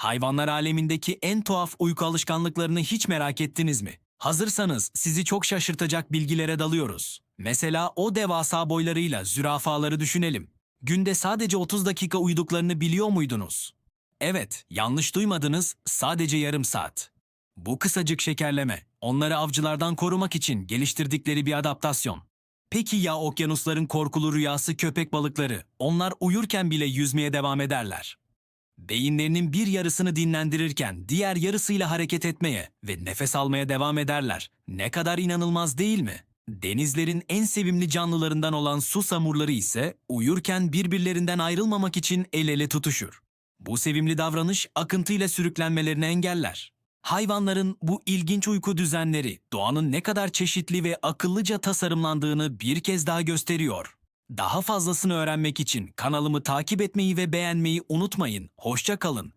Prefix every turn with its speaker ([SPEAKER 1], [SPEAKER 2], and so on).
[SPEAKER 1] Hayvanlar alemindeki en tuhaf uyku alışkanlıklarını hiç merak ettiniz mi? Hazırsanız sizi çok şaşırtacak bilgilere dalıyoruz. Mesela o devasa boylarıyla zürafaları düşünelim. Günde sadece 30 dakika uyuduklarını biliyor muydunuz? Evet, yanlış duymadınız, sadece yarım saat. Bu kısacık şekerleme, onları avcılardan korumak için geliştirdikleri bir adaptasyon. Peki ya okyanusların korkulu rüyası köpek balıkları? Onlar uyurken bile yüzmeye devam ederler. Beyinlerinin bir yarısını dinlendirirken diğer yarısıyla hareket etmeye ve nefes almaya devam ederler. Ne kadar inanılmaz değil mi? Denizlerin en sevimli canlılarından olan su samurları ise uyurken birbirlerinden ayrılmamak için el ele tutuşur. Bu sevimli davranış akıntıyla sürüklenmelerini engeller. Hayvanların bu ilginç uyku düzenleri doğanın ne kadar çeşitli ve akıllıca tasarımlandığını bir kez daha gösteriyor. Daha fazlasını öğrenmek için kanalımı takip etmeyi ve beğenmeyi unutmayın. Hoşça kalın.